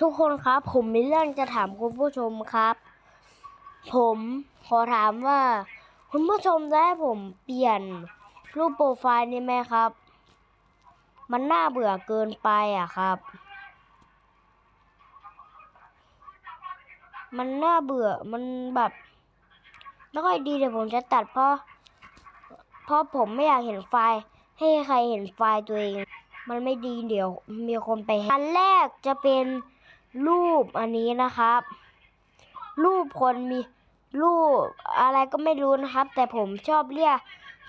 ทุกคนครับ ผมมีเรื่องจะถามคุณผู้ชมครับ ผมขอถามว่า คุณผู้ชมจะให้ผมเปลี่ยนรูปโปรไฟล์นี้ไหมครับ มันน่าเบื่อเกินไปอะครับ มันน่าเบื่อมันแบบไม่ค่อยดีเดี๋ยวผมจะตัดเพราะเพราะผมไม่อยากเห็นไฟล์ให้ใครเห็นไฟล์ตัวเอง มันไม่ดีเดี๋ยวมีคนไปอันแรกจะเป็น รูปอันนี้นะครับ รูปคนมีรูปอะไรก็ไม่รู้นะครับ แต่ผมชอบเรียก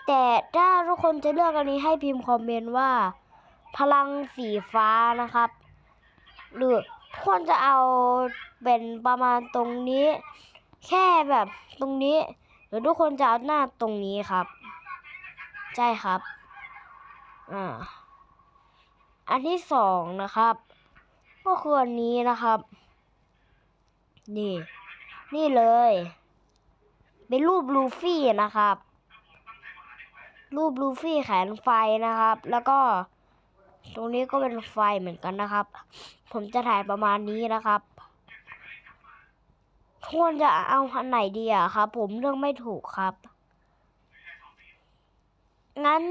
แต่ถ้าทุกคนจะเลือกอันนี้ให้พิมพ์คอมเมนต์ว่า พลังสีฟ้านะครับ หรือทุกคนจะเอาเป็นประมาณตรงนี้ แค่แบบตรงนี้ หรือทุกคนจะเอาหน้าตรงนี้ครับ ใช่ครับอ่าอันที่สองนะครับ ก็คืออันนี้นะครับ นี่ นี่เลย เป็นรูปลูฟี่นะครับ รูปลูฟี่แขนไฟนะครับ แล้วก็ตรงนี้ก็เป็นไฟเหมือนกันนะครับ ผมจะถ่ายประมาณนี้นะครับควรจะเอาอันไหนดีอะครับ ผมเลือกไม่ถูกครับ งั้น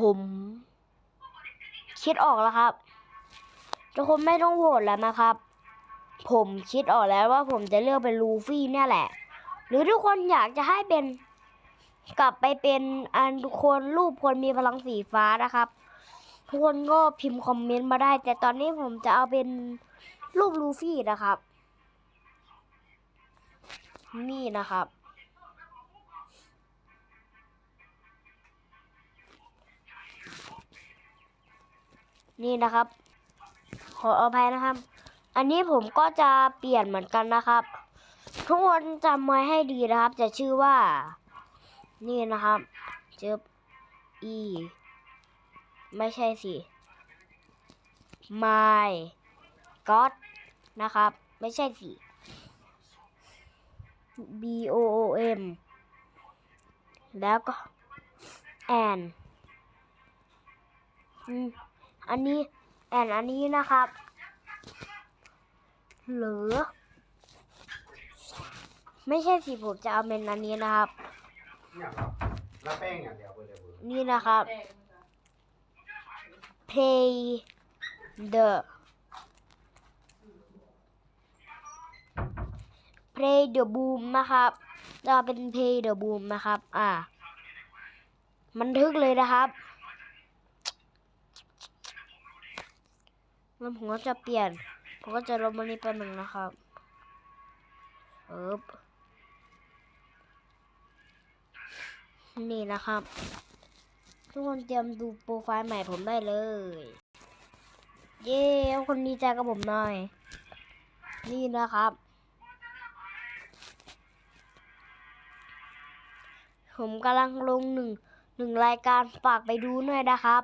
ผม คิดออกแล้วครับ ทุกคนไม่ต้องโหวตแล้วนะครับ ผมคิดออกแล้วว่าผมจะเลือกเป็นลูฟี่เนี่ยแหละ หรือทุกคนอยากจะให้เป็นกลับไปเป็นอันคนรูปคนมีพลังสีฟ้านะครับ ทุกคนก็พิมพ์คอมเมนต์มาได้ แต่ตอนนี้ผมจะเอาเป็นรูปลูฟี่นะครับ นี่นะครับ นี่นะครับ ขออภัยนะครับ อันนี้ผมก็จะเปลี่ยนเหมือนกันนะครับ ทุกคนจำไว้ให้ดีนะครับ จะชื่อว่า นี่นะครับเจอ e ไม่ใช่สิ my god นะครับ ไม่ใช่สิ b o o m แล้วก็ and อืม อันนี้ and อันนี้นะครับ หรือ ไม่ใช่สิผมจะเอาเป็นอันนี้นะครับ เนี่ยครับแล้วแป้งอย่างเดียวเบอร์เลยเบอร์นี่นะครับ play the play the boom นะครับจะเป็น play the boom นะครับ อ่า มันทึกเลยนะครับ แล้วผมก็จะเปลี่ยน ผมก็จะลบมันนี้ไปหนึ่งนะครับเอิบนี่นะครับ ทุกคนเตรียมดูโปรไฟล์ใหม่ผมได้เลย เย้เอาคนดีใจกับผมหน่อย นี่นะครับ ผมกำลังลงหนึ่งหนึ่งรายการฝากไปดูหน่อยนะครับ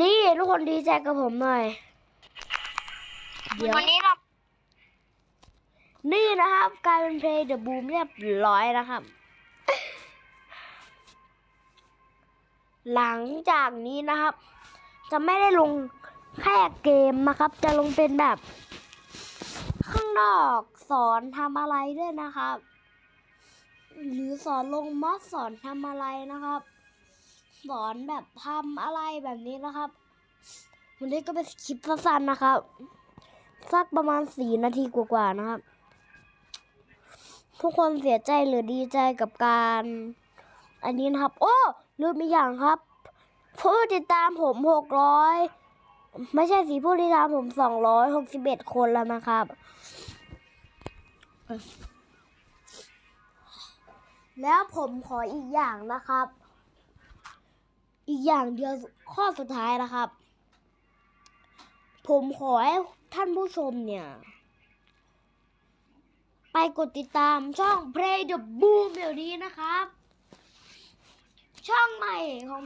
นี่ทุกคนดีใจกับผมหน่อย เดี๋ยววันนี้เรานี่นะครับกลายเป็นเพลย์เดอะบูมเรียบร้อยนะครับ หลังจากนี้นะครับ จะไม่ได้ลงแค่เกมนะครับ จะลงเป็นแบบ ข้างนอกสอนทำอะไรด้วยนะครับ หรือสอนลงมอสสอนทำอะไรนะครับ สอนแบบทำอะไรแบบนี้นะครับ วันนี้ก็เป็นคลิปสั้นๆนะครับ สักประมาณสี่นาทีกว่าๆนะครับ ทุกคนเสียใจหรือดีใจกับการ อันนี้นะครับ โอ้ลืมอีกอย่างครับ ผู้ติดตามผมหกร้อยไม่ใช่สิผู้ติดตามผมสองร้อยหกสิบเอ็ดคนแล้วนะครับแล้วผมขออีกอย่างนะครับ อีกอย่างเดียวข้อสุดท้ายนะครับ ผมขอให้ท่านผู้ชมเนี่ย ไปกดติดตามช่อง Play the Boom เดี๋ยวนี้นะครับ ช่องใหม่ของ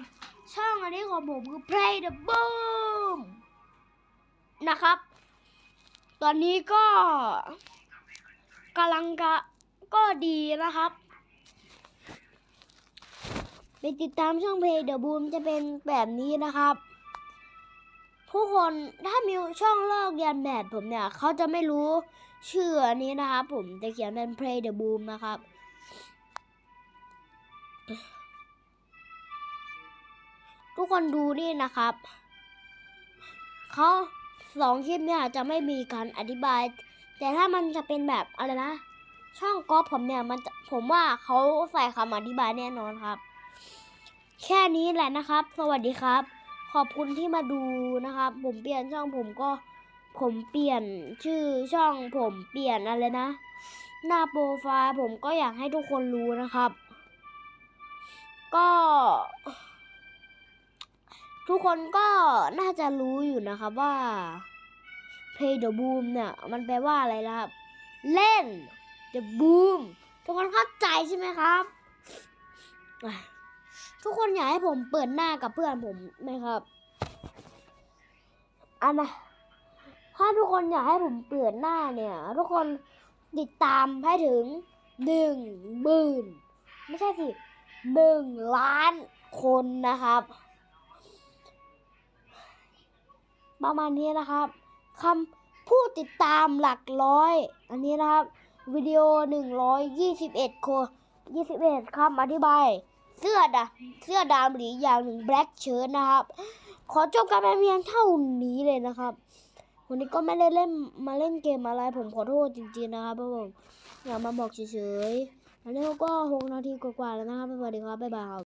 ช่องอันนี้ของผมคือ Play the Boom นะครับ ตอนนี้ก็กำลังกะก็ดีนะครับ ติดตามช่องเพจเดอะบูมจะเป็นแบบนี้นะครับ ผู้คนถ้ามีช่องลอกเรียนแบบผมเนี่ยเขาจะไม่รู้ชื่ออันนี้นะครับผมจะเขียนเป็น Play the Boom นะครับทุกคนดูนี่นะครับ เขาสองคลิปเนี่ยจะไม่มีการอธิบาย แต่ถ้ามันจะเป็นแบบอะไรนะ ช่องก๊อฟผมเนี่ยมันผมว่าเขาใส่คำอธิบายแน่นอนครับ แค่นี้แหละนะครับ สวัสดีครับ ขอบคุณที่มาดูนะครับ ผมเปลี่ยนช่องผมก็ ผมเปลี่ยนชื่อช่องผมเปลี่ยนอะไรนะ หน้าโปรไฟล์ผมก็อยากให้ทุกคนรู้นะครับ ก็ ทุกคนก็น่าจะรู้อยู่นะครับว่า Play the Boom เนี่ย มันแปลว่าอะไรนะครับ เล่น the boom ทุกคนเข้าใจใช่ไหมครับ ทุกคนอยากให้ผมเปิดหน้ากับเพื่อนผมไหมครับ อันนะถ้าทุกคนอยากให้ผมเปิดหน้าเนี่ย ทุกคนติดตามให้ถึงหนึ่งหมื่นไม่ใช่สิหนึ่งล้านคนนะครับ ประมาณนี้นะครับคำผู้ติดตามหลักร้อย อันนี้นะครับ วิดีโอหนึ่งร้อยยี่สิบเอ็ดคนยี่สิบเอ็ดคำอธิบาย เสื้อดำเสื้อดำหรืออย่างหนึ่งแบล็กเชิ้ตนะครับ ขอจบการเพียงเท่านี้เลยนะครับ วันนี้ก็ไม่ได้เล่นมาเล่นเกมอะไร ผมขอโทษจริงๆนะครับเพราะผมอย่ามาบอกเฉยๆอันนี้ก็หกนาทีกว่าๆแล้วนะครับสวัสดีครับบ๊ายบาย